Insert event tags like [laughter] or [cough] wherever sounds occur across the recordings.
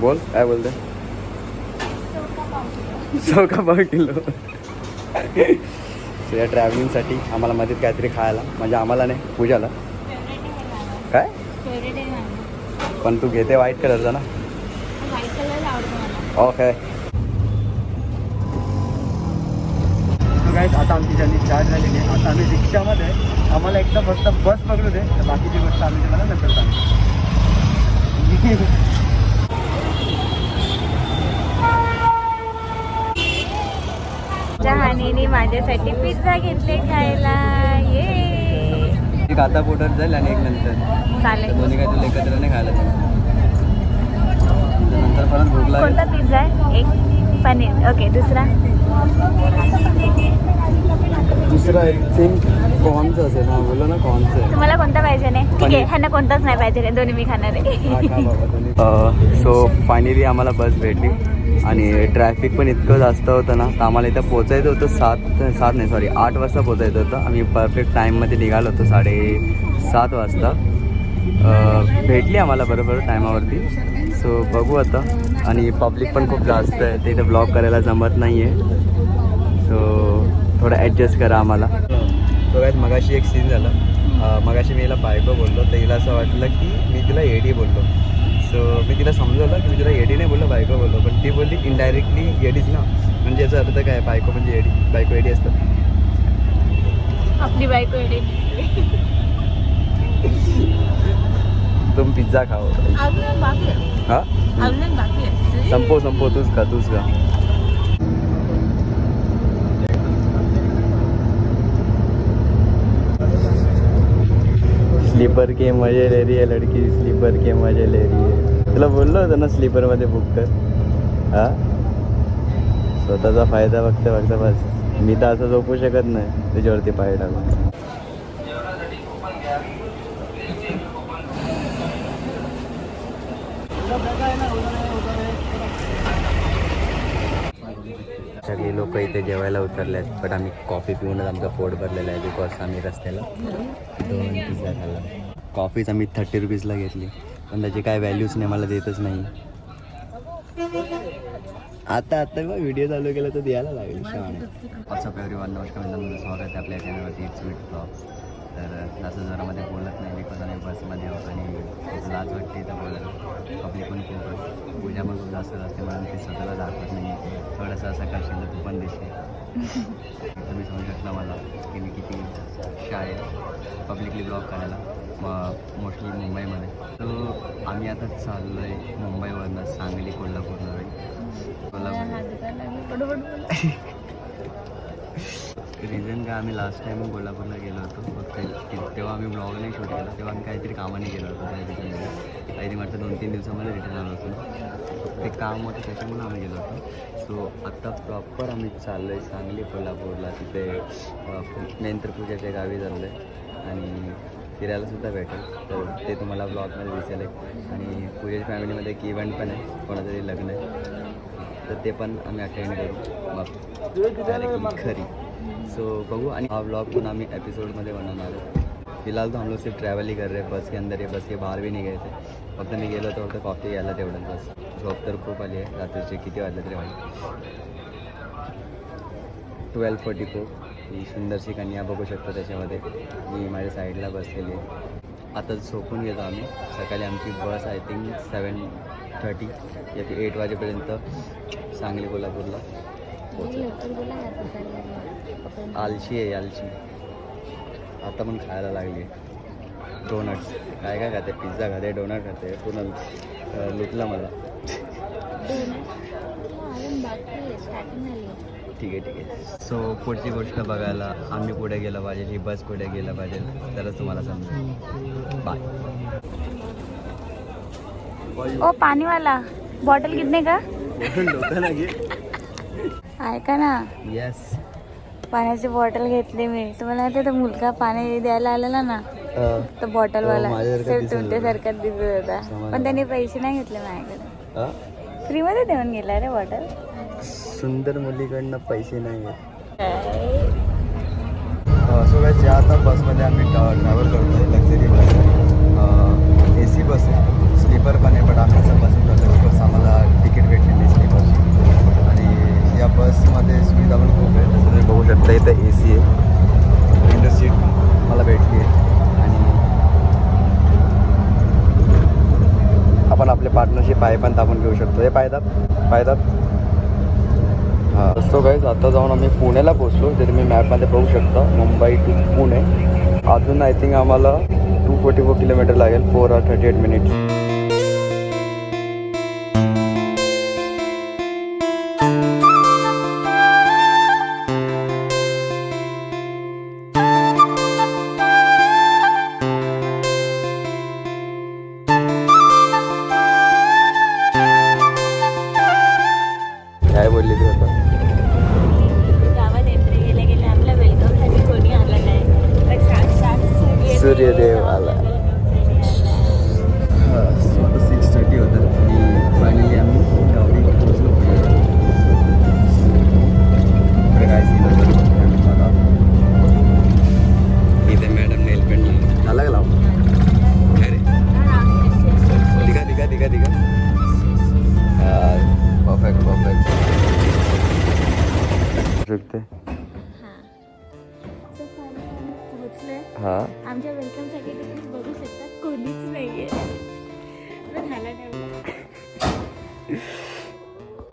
बोल काय बोलते चौका पाव किलो. सो या ट्रॅव्हलिंगसाठी आम्हाला मध्येच काहीतरी खायला. म्हणजे आम्हाला नाही पूजाला. काय? पण तू घेते व्हाईट कलरचा ना? ओके काय आता आमची जर्नी स्टार्ट झालेली आहे. आता आम्ही रिक्षामध्ये आम्हाला एकदा फक्त बस पकडू दे. तर बाकीची गोष्ट आम्ही तुम्हाला नंतर सांगू जहानीने माझ्यासाठी पिझ्झा घेतले खायला. ये एक आता पोटात जाईल आणि एक नंतर. तर चालेल दोन्ही काय तुला एकत्र नाही खायला नंतर परत भूक लागेल. कोणता पिझ्झा आहे? एक. पनीर. ओके दुसरा? दुसरा एक थिंक कॉर्नचं असेल. हा बोललो ना कॉर्नचं आहे. तुम्हाला कोणता पाहिजे नाही ठीक आहे पनीर. ह्यांना कोणताच नाही पाहिजे दोन्ही मी खाणार आहे. सो फायनली आम्हाला बस भेटली. आणि ट्रॅफिक पण इतकं जास्त होतं ना तर आम्हाला इथं पोचायचं होतं सात सात नाही सॉरी आठ वाजता पोचायचं होतं. आम्ही परफेक्ट टाईममध्ये निघालो होतो साडे सात वाजता. भेटली आम्हाला बरोबर टायमावरती सो बघू आता. आणि पब्लिक पण खूप जास्त आहे. ते इथं ब्लॉक करायला जमत नाही आहे सो थोडं ॲडजस्ट करा आम्हाला. तो काय मगाशी एक सीन झालं. मगाशी मी हिला बायको बोललो तर हिला असं वाटलं की मी तिला एडी बोललो. सो मी तिला समजवलं की मी तिला एडी नाही बोललो बायको बोललो. पण ती बोलली इनडायरेक्टली एडीच ना. म्हणजे याचा अर्थ काय? बायको म्हणजे एडी बायको एडी असतात. आपली बायको एवढी तुम पिझ्झा खाओ. हा? संपव संपव तूच का तूच का स्लीपर के मजे ले रही है लड़की स्लीपर के मजे ले रही है। तुला बोललो होतं ना स्लीपरमध्ये बुक कर। हा? स्वतःचा फायदा बघता बघता बस। मी तर असं झोपू शकत नाही तुझ्यावरती पाय टाकून. सगळे लोक इथे जेवायला उतरले आहेत पण आम्ही कॉफी पिऊनच आमचं पोट भरलेलं आहे बिकॉज आम्ही रस्त्याला दोन पिझ्झा खाल्ला कॉफीच आम्ही थर्टी रुपीजला घेतली. पण त्याची काय व्हॅल्यूच नाही मला देतच नाही. आता आता बघ व्हिडिओ चालू केला तर द्यायला लागेल शहाणे व्हॉट्सअप एव्हरी वन नमस्कार मित्रांनो स्वागत आहे आपल्या चॅनलवरती इट्स विट ब्लॉग तर जास्त जरामध्ये बोलत नाही बिकॉज आम्ही बसमध्ये आहोत आणि लाज वाटते तर बोलायला. पब्लिक पण खूप पूजा पण खूप जास्त असते म्हणून ते स्वतःला दाखवत नाही. थोडंसं असं करशील तर तू पण दिसते. तुम्ही समजू शकता मला की मी किती शाय पब्लिकली ब्लॉग करायला. मोस्टली मुंबईमध्ये. तर आम्ही आता चाललो आहे मुंबईवरनं सांगली कोल्हापूरला कोल्हापूर. रिझन [laughs] काय आम्ही लास्ट टाइम कोल्हापूरला गेलो होतो. फक्त तेव्हा आम्ही ब्लॉग नाही शूट केला. तेव्हा आम्ही काहीतरी कामाने गेलो होतो त्या रिझनमध्ये काहीतरी म्हटलं दोन तीन दिवसामध्ये रिटर्न आलो होतो. ते काम होतं त्याच्यामुळे आम्ही गेलो होतो. सो आत्ता प्रॉपर आम्ही चाललो आहे सांगली कोल्हापूरला. तिथे मेन तर पूजाच्या गावी चाललो आहे आणि फिरायलासुद्धा भेटेल. तर ते तुम्हाला ब्लॉगमध्ये दिसेल आणि पूजेच्या फॅमिलीमध्ये एक इव्हेंट पण आहे. कोणाचं तरी लग्न आहे. तर ते पण आम्ही अटेंड करू. मग खरी. सो बघू. आणि हा ब्लॉग पण आम्ही एपिसोडमध्ये बनवणार आहे. फिलहाल तो हम लोग सिर्फ ट्रैवल ही कर रहे हैं. बस के अंदर ये बस के बाहर भी नहीं गए थे. फक्त मी गेलो होतो फक्त कॉफी घ्यायला तेवढं बस. झोप तर खूप आली आहे. रात्रीचे किती वाजले तरी वाजले ट्वेल्व फोर्टी फोर ही सुंदरशी कन्या बघू शकतो त्याच्यामध्ये. मी माझ्या साईडला बसलेली आहे. आता झोपून घेतो आम्ही. सकाळी आमची bus I think seven thirty या ते एट वाजेपर्यंत सांगली कोल्हापूरला पोहोचेल. आलशी आहे आलशी. आता पण खायला लागली डोनट्स. काय काय खाते? पिझ्झा खाते डोनट खाते पूर्ण अं, लुटलं मला. ठीक आहे ठीक आहे. सो पुढची गोष्ट बघायला आम्ही पुढे गेलं पाहिजे ही बस पुढे गेलं पाहिजे तरच तुम्हाला समजेल. बाय ओ पानीवाला बॉटल कितने का? ऐका ना. येस पाण्याची बॉटल घेतली मी. तुम्हाला तो मुलगा पाणी द्यायला आलेला ना तो बॉटलवाला हो, माझ्यासारखा सेम दिसेल तुमच्यासारखा दिसत होता. पण त्याने पैसे नाही घेतले माझ्याकडे. फ्रीमध्ये देऊन गेला रे बॉटल सुंदर मुलीकडनं पैसे नाही आहेत. सो या आता बसमध्ये आम्ही ट्रॅव्हल करतो आहे लक्झरी बस आहे. ए सी बस आहे. स्लीपर पण आहे बट आम्ही असं बसून जातो बस आम्हाला तिकीट भेटलेली स्लीपरची आणि या बसमध्ये सुविधा पण खूप आहे. जसं तुम्ही बघू शकता इथं ए सी आहे. विंडो सीट मला भेटली आहे. आणि आपण आपले पार्टनरशिप आहे पण आपण घेऊ शकतो. हे पायदात पायदात हां. सो गाईज आता जाऊन आम्ही पुण्याला पोचलो जे तुम्ही मॅपमध्ये बघू शकता मुंबई टू पुणे. अजून आय थिंक आम्हाला टू फोर्टी फोर किलोमीटर लागेल four or thirty eight minutes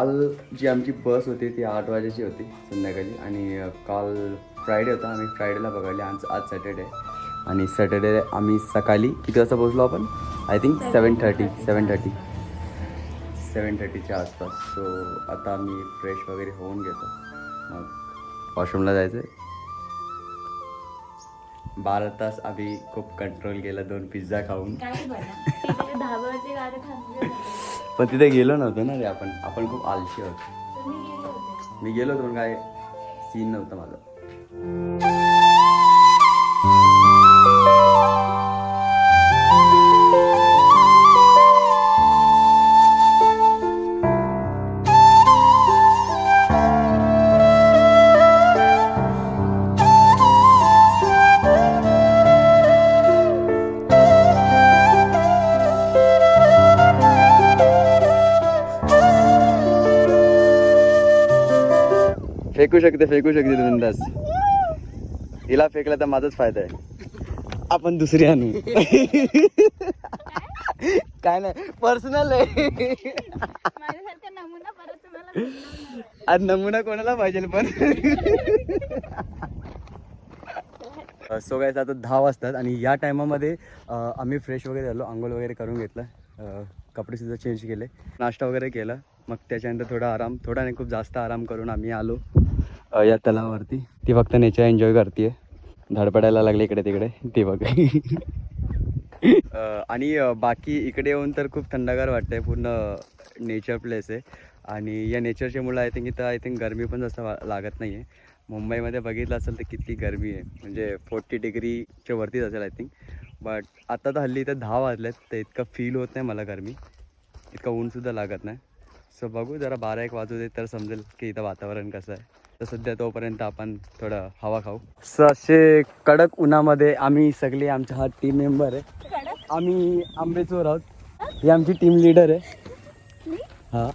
काल जी आमची बस होती ती आठ वाजेची होती संध्याकाळी आणि काल फ्रायडे होता आम्ही फ्रायडेला बघायला आज आज सॅटर्डे आणि सॅटर्डे आम्ही सकाळी किती वाजता पोहोचलो आपण? I think seven thirty seven thirty seven थर्टीच्या आसपास. सो आता आम्ही फ्रेश वगैरे होऊन घेतो. मग वॉशरूमला जायचं आहे बारा तास आम्ही खूप कंट्रोल केला दोन पिझ्झा खाऊन. पण तिथे गेलो नव्हतो ना रे आपण. आपण खूप आलशी होते. मी गेलो होतो. पण काय सीन नव्हतं माझं. फेकू शकते फेकू शकते बिंदास. हिला फेकला तर माझाच फायदा आहे. आपण दुसरी आणू. काय नाही पर्सनल आहे. आज नमुना कोणाला पाहिजे पण? सो काय आता दहा वाजतात आणि या टायमामध्ये आम्ही फ्रेश वगैरे झालो आंघोळ वगैरे करून घेतलं. अ, कपडे सुद्धा चेंज केले. नाश्ता वगैरे केला. मग त्याच्यानंतर थोडा आराम थोडा नाही खूप जास्त आराम करून आम्ही आलो. या तलावावरती. ती फक्त नेचर एन्जॉय करते धडपडायला लागले इकडे तिकडे. ती बघ. [laughs] आणि बाकी इकडे येऊन तर खूप थंडगार वाटतंय. पूर्ण नेचर प्लेस आहे. आणि या नेचरच्या मुलं आय थिंक इथं आय थिंक गरमी पण जास्त लागत नाही आहे मुंबईमध्ये बघितलं असेल तर किती गरमी आहे. म्हणजे फोर्टी डिग्रीच्या वरतीच असेल आय थिंक बट आता तर हल्ली इथं दहा वाजलेत. तर इतकं फील होत नाही मला गरमी. इतकं ऊनसुद्धा लागत नाही. सो बघू जरा बारा एक वाजू दे तर समजेल की इथं वातावरण कसं आहे. तर सध्या तोपर्यंत आपण थोडं हवा खाऊ. सो असे कडक उन्हामध्ये आम्ही सगळे आमचा हा टीम मेंबर आहे. आम्ही आंबेचोर आहोत. ही आमची टीम लिडर आहे. हा.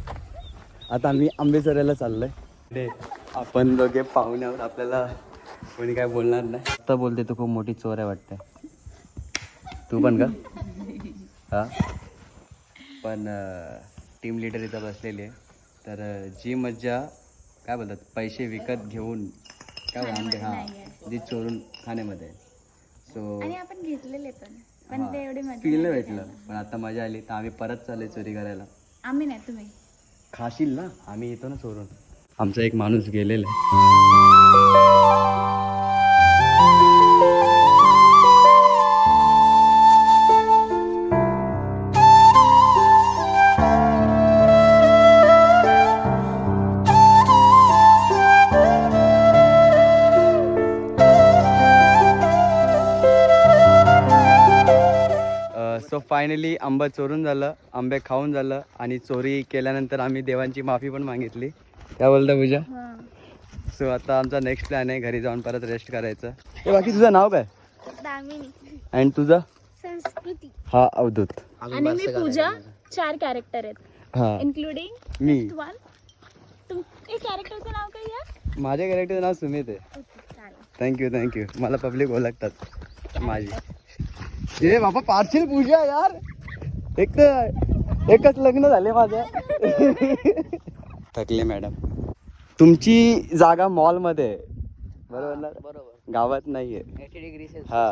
आता आम्ही आंबेचोऱ्याला चाललोय. ते आपण दोघे पाहुणे आहोत आपल्याला कोणी काय बोलणार नाही. आता बोलते तू खूप मोठी चोर आहे वाटतं तू पण का? हा. पण टीम लिडर इथं बसलेली आहे. तर जी मज्जा काय बोलतात? पैसे विकत घेऊन काय आंबे हां. जी चोरून खाण्यामध्ये. सो आणि आपण घेतलेले पण. पण ते एवढी नाही भेटलं. पण आता मजा आली. तर आम्ही परत चालले चोरी करायला. आम्ही नाही तुम्ही? खाशील ना? आम्ही येतो ना चोरून. आमचा एक माणूस गेलेला फायनली आंबा चोरून झालं आंबे खाऊन झालं आणि चोरी केल्यानंतर आम्ही देवांची माफी पण मागितली. काय बोलता पूजा? सो आता आमचा नेक्स्ट प्लॅन आहे घरी जाऊन परत रेस्ट करायचं. ए बाकी तुझं नाव काय? दामिनी. अँड तुझं? संस्कृती. हा अवधूत. आणि मी पूजा चार कॅरेक्टर आहेत. हा. इन्क्लुडिंग मी. वन तुम एक कॅरेक्टरचं नाव काय माझ्या कॅरेक्टरचं नाव सुमित आहे. थँक्यू थँक्यू मला पब्लिक ओळखतात. माझी. ए बाबा पार्सल पूजा यार. एक तर एकच लग्न झाले माझं. थकले मॅडम. तुमची जागा मॉलमध्ये आहे. बरोबर ना? बरोबर. गावात नाहीये. हा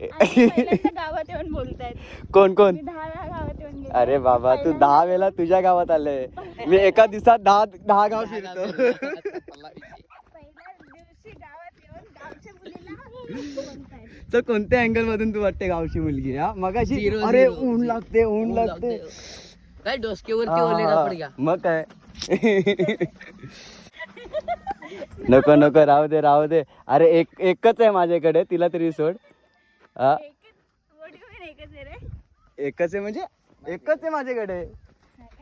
आणि पहिल्यांदा गावात येऊन बोलतायत. कोण कोण? मी दहा वेळा गावात येऊन गेले. अरे बाबा तू दहा वेळा तुझ्या गावात आले. मी एका दिवसात दहा दहा गाव फिरतो पहिल्या दिवशी गावात येऊन गावच्या मुलीला बोलतायत. तर कोणत्या अँगल मधून तू वाटते गावची मुलगी हा? मगाशी Zero, अरे zero, ऊन. लागते ऊन लागते. काय डोसकेवरती ओले कापड घ्या. मग काय? नको नको राहू दे राहू दे. अरे एक एकच आहे माझ्याकडे तिला तरी सोड. हा. एकच एकच आहे रे. एकच आहे म्हणजे? एकच आहे माझ्याकडे.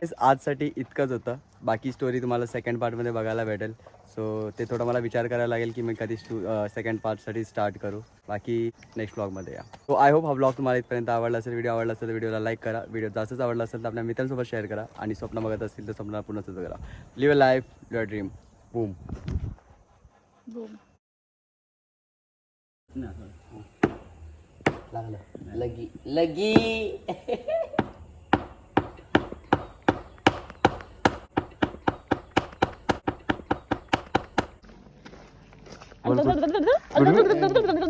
आजसाठी इतकंच होतं. बाकी स्टोरी तुम्हाला सेकंड पार्टमध्ये बघायला भेटेल. सो ते थोडं मला विचार करायला लागेल की मी कधी स्टू सेकंड पार्टसाठी स्टार्ट करू. बाकी नेक्स्ट ब्लॉगमध्ये या. सो आय होप हा ब्लॉग तुम्हाला इथपर्यंत आवडला असेल. व्हिडिओ आवडला असेल तर व्हिडिओला लाईक करा. व्हिडिओ जास्तच आवडला असेल तर आपल्या मित्रांसोबत शेअर करा आणि स्वप्न बघत असतील तर स्वप्न पूर्ण करा. Live a life your dream boom बोम लगी लगी. [laughs] Bueno, pues, bueno, pues,